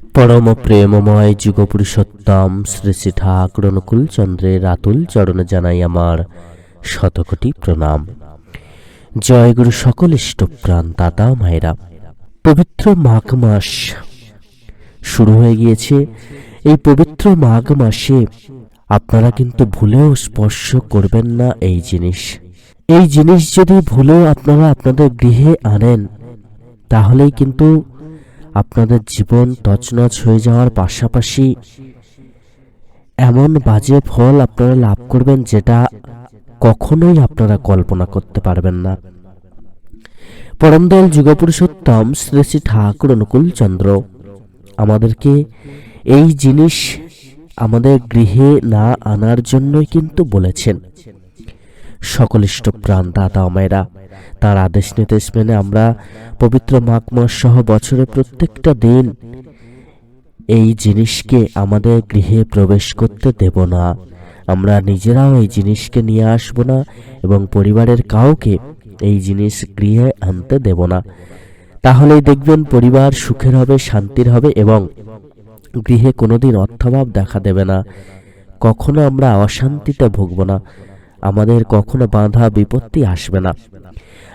পরম প্রেমময় যুগপুরুষোত্তম শ্রী শ্রী ঠাকুর অনুকূল চন্দ্রের আতুল চরণে জানাই আমার শতকোটি প্রণাম। জয় গুরু সকল ইষ্টপ্রাণ দাদা মায়েরা। পবিত্র মাঘ মাস শুরু হয়ে গিয়েছে। এই পবিত্র মাঘ মাসে আপনারা কিন্তু ভুলেও স্পর্শ করবেন না এই জিনিস। এই জিনিস যদি ভুলেও আপনারা আপনাদের গৃহে আনেন, তাহলেই কিন্তু আপনাদের জীবন তছনছ হয়ে যাওয়ার পাশাপাশি এমন বাজে ফল আপনারা লাভ করবেন যেটা কখনোই আপনারা কল্পনা করতে পারবেন না। পরমদয়াল যুগপুরুষোত্তম শ্রী শ্রী ঠাকুর অনুকূল চন্দ্র, আমাদেরকে এই জিনিস আমাদের গৃহে না আনার জন্যই কিন্তু বলেছেন। সকল ইষ্টপ্রাণ দাদা মায়েরা। তার আদেশ নির্দেশ মেনে আমরা পবিত্র মাঘ মাস সহ বছরের প্রত্যেকটা দিন এই জিনিসকে আমাদের গৃহে প্রবেশ করতে দেব না। আমরা নিজেরাও এই জিনিসকে নিয়ে আসব না এবং পরিবারের কাউকে এই জিনিস গৃহে আনতে দেব না। তাহলেই দেখবেন পরিবার সুখের হবে, শান্তির হবে এবং গৃহে কোনোদিন অর্থাভাব দেখা দেবে না। কখনো আমরা অশান্তিতে ভুগব না। আমাদের কখনো বাধা, বিপত্তি আসবে না।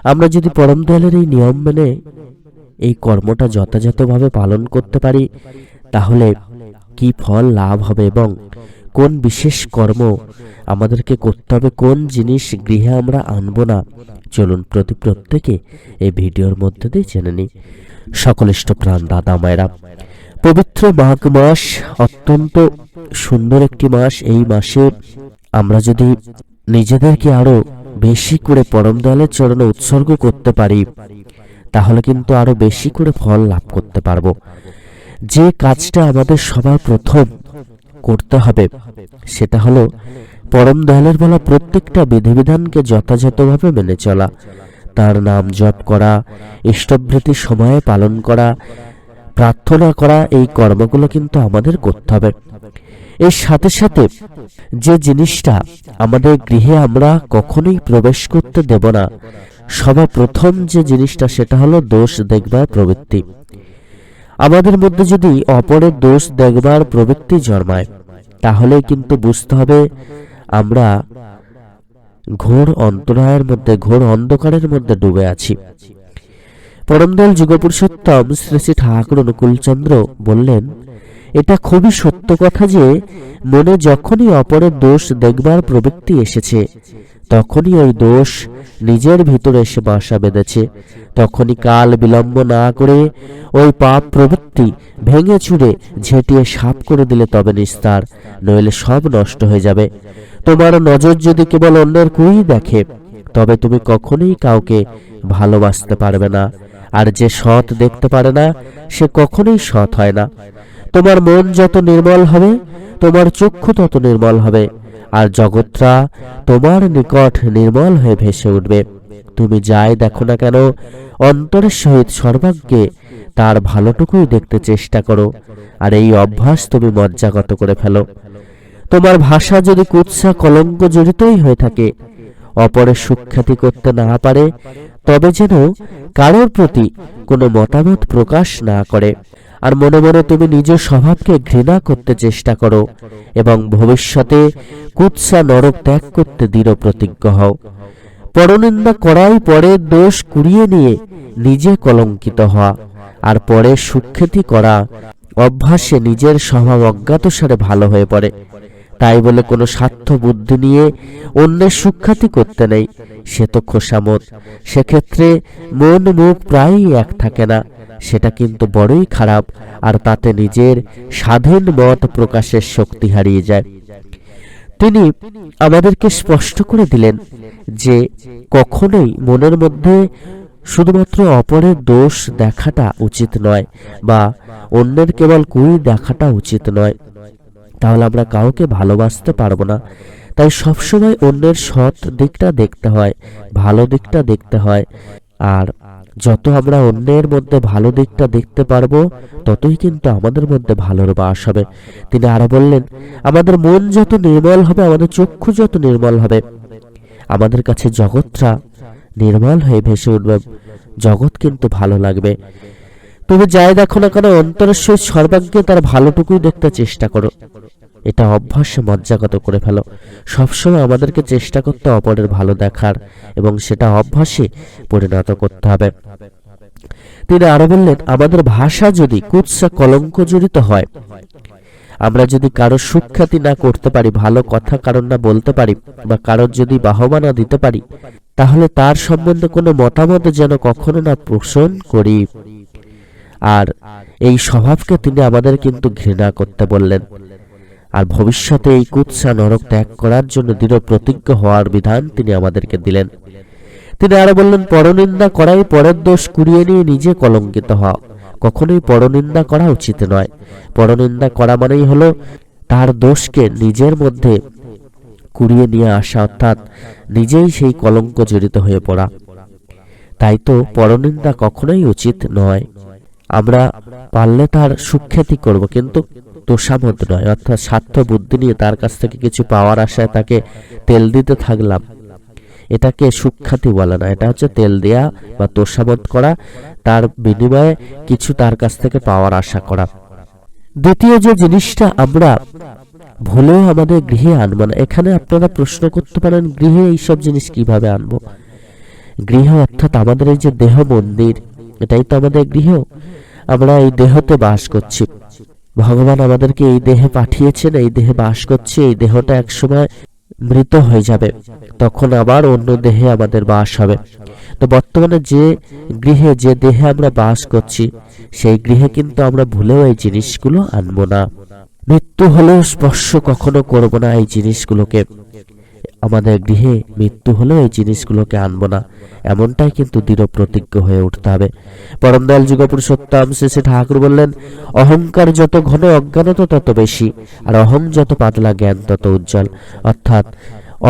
আমরা যদি পরম দয়ালের এই নিয়ম মেনে এই কর্মটা যথাযথভাবে পালন করতে পারি, তাহলে কি ফল লাভ হবে এবং কোন বিশেষ কর্ম আমাদেরকে করতে হবে, কোন জিনিস গৃহে আমরা আনব না? চলুন প্রতি প্রত্যেকে এই ভিডিওর মধ্যে দিয়ে জেনে নিই। সকল প্রাণ, দাদা, মায়েরা, পবিত্র মাঘ মাস অত্যন্ত সুন্দর একটি মাস। এই মাসে আমরা যদি নিজেদেরকে আরও বেশি করে পরম দয়ালের চরণে উৎসর্গ করতে পারি, তাহলে কিন্তু আরও বেশি করে ফল লাভ করতে পারব। যে কাজটা আমাদের সবার প্রথম করতে হবে, সেটা হলো পরম দয়ালের বলা প্রত্যেকটা বিধিবিধানকে যথাযথভাবে মেনে চলা, তার নাম জপ করা, ইষ্টভৃতি সময়ে পালন করা প্রার্থনা করা এই কর্মগুলো কিন্তু আমাদের করতে হবে। এর সাথে সাথে যে জিনিসটা আমাদের গৃহে আমরা কখনোই প্রবেশ করতে দেব না সবার প্রথম যে জিনিসটা সেটা হলো দোষ দেখবার প্রবৃত্তি। আমাদের মধ্যে যদি অপরের দোষ দেখবার প্রবৃত্তি জন্মায় তাহলে কিন্তু বুঝতে হবে আমরা ঘোর অন্তরায়ের মধ্যে, ঘোর অন্ধকারের মধ্যে ডুবে আছি। পরমদল যুগপুরুষোত্তম শ্রী শ্রী ঠাকুর অনুকূলচন্দ্র বললেন, এটা খুবই সত্য কথা যে মনে যখনই অপরের দোষ দেখবার প্রবৃত্তি এসেছে, তখনই ওই দোষ নিজের ভিতরে এসে বাসা বেঁধেছে। তখনই কাল বিলম্ব না করে ওই পাপ প্রবৃত্তি ভেঙে চুড়ে ঝেঁটিয়ে সাপ করে দিলে তবে নিস্তার, নইলে সব নষ্ট হয়ে যাবে। তোমার নজর যদি কেবল অন্যের কুই দেখে, তবে তুমি কখনোই কাউকে ভালোবাসতে পারবে না। আর যে সৎ দেখতে পারে না, সে কখনোই সৎ হয় না। তোমার মন যত নির্মল হবে, তোমার চক্ষু তত নির্মল হবে, আর জগৎটা তোমার নিকট নির্মল হয়ে ভেসে উঠবে। তুমি যাই দেখো না কেন, অন্তরের সহিত সর্বাগ্যে তার ভালোটুকুই দেখতে চেষ্টা করো, আর এই অভ্যাস তুমি মজ্জাগত করে ফেলো। তোমার ভাষা যদি কুৎসা কলঙ্ক জড়িতই হয়ে থাকে, অপরের সুখ্যাতি করতে না পারে তবে যেন কারোর প্রতি কোনো মতামত প্রকাশ না করে। আর মনে মনে তুমি নিজ স্বভাবকে ঘৃণা করতে চেষ্টা করো এবং ভবিষ্যতে কুৎসা নরক ত্যাগ করতে দৃঢ় প্রতিজ্ঞ হও। পরনিন্দা করাই পরের দোষ কুড়িয়ে নিয়ে নিজে কলঙ্কিত হওয়া। আর পরে সুখ্যাতি করা অভ্যাসে নিজের স্বভাব অজ্ঞাতসারে ভালো হয়ে পড়ে। তাই বলে কোনো স্বার্থ বুদ্ধি নিয়ে অন্যের সুখ্যাতি করতে নেই। সে তো খোসামত। সেক্ষেত্রে মন মুখ প্রায়ই এক থাকে না। সেটা কিন্তু বড়ই খারাপ, আর তাতে নিজের স্বাধীন মত প্রকাশের শক্তি হারিয়ে যায়। তিনি আমাদেরকে স্পষ্ট করে দিলেন যে কখনোই মনের মধ্যে শুধুমাত্র অপরের দোষ দেখাটা উচিত নয়, বা অন্যের কেবল কুই দেখাটা উচিত নয়। তাহলে আমরা কাউকে ভালোবাসতে পারব না। তাই সবসময় অন্যের সৎ দিকটা দেখতে হয়, ভালো দিকটা দেখতে হয়। আর যত আমরা অন্যের মধ্যে ভালো দিকটা দেখতে পারব, ততই কিন্তু আমাদের মধ্যে ভালোর বাস হবে। তিনি আরও বললেন, আমাদের মন যত নির্মল হবে, আমাদের চক্ষু যত নির্মল হবে। আমাদের কাছে জগৎটা নির্মল হয়ে ভেসে উঠবে। জগৎ কিন্তু ভালো লাগবে। তুমি যাই দেখো না কেন অন্তরের সহিত সর্বাঙ্গে তার ভালোটুকুই দেখতে চেষ্টা করো। এটা অভ্যাসে মজ্জাগত করে ফেলো। সবসময় আমাদেরকে চেষ্টা করতে অপরের ভালো দেখার এবং সেটা অভ্যাসে পরিণত করতে হবে। তিনি আরও বললেন, আমাদের ভাষা যদি কুৎসা কলঙ্ক জড়িত হয়, আমরা যদি কারও সুখ্যাতি না করতে পারি, ভালো কথা কারণ না বলতে পারি, বা কারোর যদি বাহবা না দিতে পারি, তাহলে তার সম্বন্ধে কোনো মতামত যেন কখনো না পোষণ করি। আর এই স্বভাবকে তিনি আমাদের কিন্তু ঘৃণা করতে বললেন। আর ভবিষ্যতে এই কুৎসা নরক ত্যাগ করার জন্য দৃঢ় প্রতিজ্ঞ হওয়ার বিধান তিনি আমাদেরকে দিলেন। তিনি আরও বললেন, পরনিন্দা করাই পরের দোষ, কুড়িয়ে নিয়ে নিজে কলঙ্কিত হওয়া কখনোই পরনিন্দা করা উচিত নয়। পরনিন্দা করা মানেই হলো তার দোষকে নিজের মধ্যে কুড়িয়ে নিয়ে আসা, অর্থাৎ নিজেই সেই কলঙ্ক জড়িত হয়ে পড়া। তাই তো পরনিন্দা কখনোই উচিত নয়। আমরা পারলে তার সুখ্যাতি করব, কিন্তু তোষামত নয়, অর্থাৎ স্বার্থ বুদ্ধি নিয়ে তার কাছ থেকে কিছু পাওয়ার আশায় তাকে তেল দিতে থাকলাম। এটাকে সুখ্যাতি বলে না, এটা হচ্ছে তেল দেয়া বা তোষামত করা, তার বিনিময়ে কিছু তার কাছ থেকে পাওয়ার আশা করা। দ্বিতীয় যে জিনিসটা আমরা ভুলেও আমাদের গৃহে আনব না, এখানে আপনারা প্রশ্ন করতে পারেন, গৃহে এইসব জিনিস কীভাবে আনব? গৃহ অর্থাৎ আমাদের এই যে দেহ মন্দির এটাই তো আমাদের গৃহ। আমরা এই দেহতে বাস করছি। ভগবান আমাদেরকে এই দেহে পাঠিয়েছেন, এই দেহে বাস করছি, এই দেহটা একসময় মৃত হয়ে যাবে। তখন আবার অন্য দেহে আমাদের বাস হবে। তো বর্তমানে যে গৃহে, যে দেহে আমরা বাস করছি, সেই গৃহে কিন্তু আমরা ভুলেও এই জিনিসগুলো আনব না। মৃত্যু হলেও স্পর্শ কখনো করব না এই জিনিসগুলোকে। আমাদের গৃহে মৃত্যু হলেও এই জিনিসগুলোকে আনব না। এমনটাই কিন্তু দৃঢ় প্রতিজ্ঞ হয়ে উঠতে হবে। পরমদয়াল যুগপুরুষোত্তম শেষে ঠাকুর বললেন, অহংকার যত ঘন অজ্ঞানতা তত বেশি, আর অহং যত পাতলা জ্ঞান তত উজ্জ্বল। অর্থাৎ,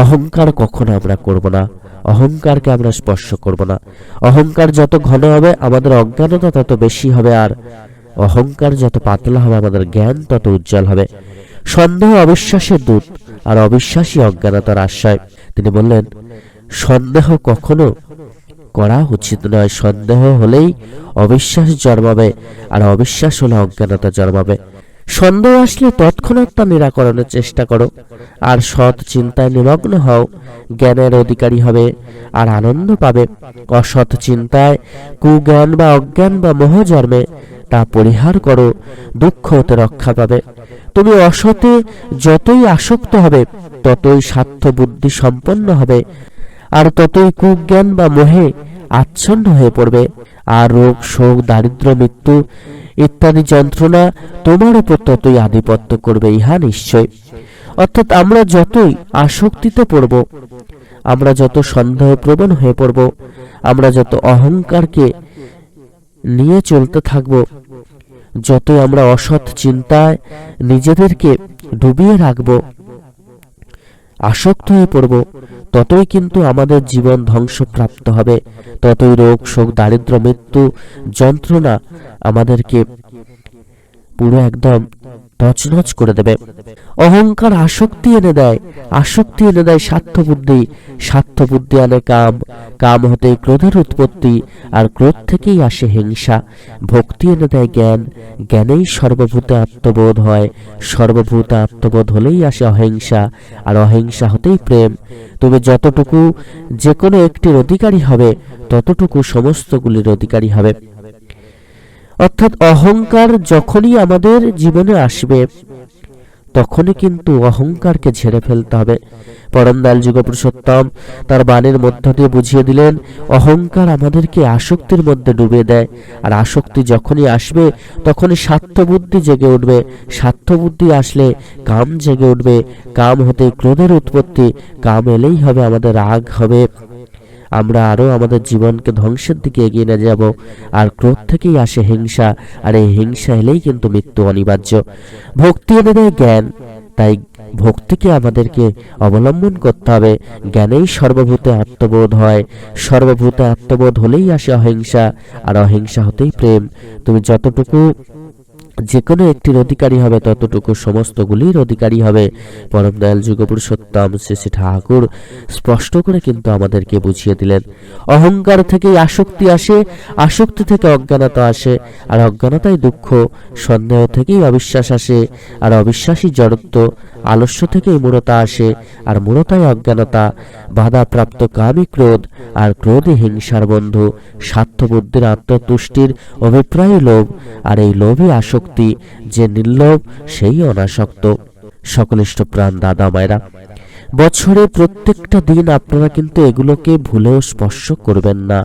অহংকার কখনো আমরা করব না, অহংকারকে আমরা স্পর্শ করব না। অহংকার যত ঘন হবে, আমাদের অজ্ঞানতা তত বেশি হবে, আর অহংকার যত পাতলা হবে, আমাদের জ্ঞান তত উজ্জ্বল হবে। সন্দেহ অবিশ্বাসের দূত আর অবিশ্বাসী অজ্ঞানতার আশ্রয়। তিনি বললেন, সন্দেহ কখনো করা উচিত নয়। সন্দেহ হলেই অবিশ্বাস জন্মাবে আর অবিশ্বাস হলে অজ্ঞানতা জন্মাবে। সন্দেহ আসলে তৎক্ষণাৎ তা নিরাকরণের চেষ্টা করো। আর সৎ চিন্তায় নিমগ্ন হও। জ্ঞানের অধিকারী হবে আর আনন্দ পাবে। অসৎ চিন্তায় কুজ্ঞান বা অজ্ঞান বা মোহ জন্মে তা পরিহার করো। দুঃখ হতে রক্ষা পাবে। তুমি অসতে যতই আসক্ত হবে, ততই স্বার্থ বুদ্ধি সম্পন্ন হবে, আর ততই কুজ্ঞান বা মোহে আচ্ছন্ন হয়ে পড়বে, আর রোগ, শোক দারিদ্র মৃত্যু ইত্যাদি যন্ত্রণা তোমার উপর ততই আধিপত্য করবে ইহা নিশ্চয়। অর্থাৎ আমরা যতই আসক্তিতে পড়ব, আমরা যত সন্দেহ প্রবণ হয়ে পড়ব, আমরা যত অহংকারকে নিয়ে চলতে থাকব যতই আমরা অসৎ চিন্তায় নিজেদেরকে ডুবিয়ে রাখব, আসক্ত হয়ে পড়ব, ততই কিন্তু আমাদের জীবন ধ্বংসপ্রাপ্ত হবে, ততই রোগ, শোক, দারিদ্র, মৃত্যু, যন্ত্রণা আমাদেরকে পুরো একদম তছনছ করে দেবে। অহংকার আসক্তি এনে দেয়, আসক্তি এনে দেয় স্বার্থ বুদ্ধি স্বার্থ বুদ্ধি আনে কাম কাম হতে ক্রোধের উৎপত্তি, আর ক্রোধ থেকেই আসে হিংসা। ভক্তি এনে দেয় জ্ঞান, জ্ঞানেই সর্বভূতে আত্মবোধ হয়। সর্বভূতে আত্মবোধ হলেই আসে অহিংসা, আর অহিংসা হতেই প্রেম। তুমি যতটুকু যে কোনো একটির অধিকারী হবে, ততটুকু সমস্তগুলির অধিকারী হবে। অর্থাৎ অহংকার যখনই আমাদের জীবনে আসবে, তখনই কিন্তু অহংকারকে ঝেড়ে ফেলতে হবে। পরমদাল যুগপুরুষোত্তম তার বাণীর মধ্য দিয়ে বুঝিয়ে দিলেন, অহংকার আমাদেরকে আসক্তির মধ্যে ডুবে দেয়। আর আসক্তি যখনই আসবে, তখনই স্বার্থবুদ্ধি জেগে উঠবে। স্বার্থবুদ্ধি আসলে কাম জেগে উঠবে। কাম হতে ক্রোধের উৎপত্তি, কাম এলেই হবে আমাদের রাগ হবে। আমরা আরও আমাদের জীবনকে ধ্বংসের দিকে এগিয়ে নিয়ে যাব। আর ক্রোধ থেকেই আসে হিংসা, আর এই হিংসা এলেই কিন্তু মৃত্যু অনিবার্য। ভক্তি এনে দেয় জ্ঞান, তাই ভক্তিকে আমাদেরকে অবলম্বন করতে হবে। জ্ঞানেই সর্বভূতে আত্মবোধ হয়। সর্বভূতে আত্মবোধ হলেই আসে অহিংসা, আর অহিংসা হতেই প্রেম। তুমি যতটুকু যে কোনো একটির অধিকারী হবে, ততটুকু সমস্তগুলির অধিকারী হবে। পরম দয়াল যুগপুরুষোত্তম শ্রী শ্রী ঠাকুর স্পষ্ট করে কিন্তু আমাদেরকে বুঝিয়ে দিলেন। অহংকার থেকে আসক্তি আসে, আসক্তি থেকে অজ্ঞানতা আসে, আর অজ্ঞানতাই দুঃখ, সন্দেহ থেকেই অবিশ্বাস আসে, আর অবিশ্বাসী জড়ত্ব আলস্য থেকেই মূলতা আসে, আর মূলতায় অজ্ঞানতা, বাধাপ্রাপ্ত কামী ক্রোধ আর ক্রোধে হিংসার বন্ধু, স্বার্থবুদ্ধির আত্মতুষ্টির অভিপ্রায় লোভ, আর এই লোভই আসক্তি, যে নির্লোভ, সেই অনাসক্ত। সকলিষ্ট প্রাণ দাদা মায়েরা বছরে প্রত্যেকটা দিন আপনারা কিন্তু এগুলোকে ভুলেও স্পর্শ করবেন না।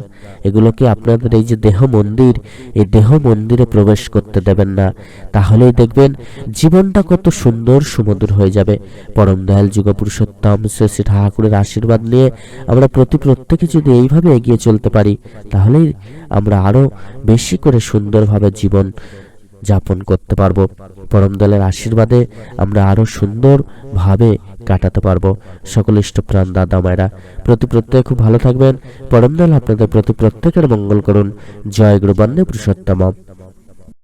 এগুলোকে আপনাদের এই যে দেহ মন্দির, এই দেহ মন্দিরে প্রবেশ করতে দেবেন না। তাহলেই দেখবেন জীবনটা কত সুন্দর সুমধুর হয়ে যাবে। পরম দয়াল যুগপুরুষোত্তম শ্রী শ্রী ঠাকুরের আশীর্বাদ নিয়ে আমরা প্রতি প্রত্যেকে যদি এইভাবে এগিয়ে চলতে পারি, তাহলেই আমরা আরও বেশি করে সুন্দরভাবে জীবন যাপন করতে পারব। পরম দলের আশীর্বাদে আমরা আরও সুন্দরভাবে কাটাতে পারব। সকল ইষ্টপ্রাণ দাদা মায়েরা, প্রতি প্রত্যেক খুব ভালো থাকবেন। পরম দল আপনাদের প্রতি প্রত্যেকের মঙ্গল করুন। জয় গুরু বন্দে পুরুষোত্তম।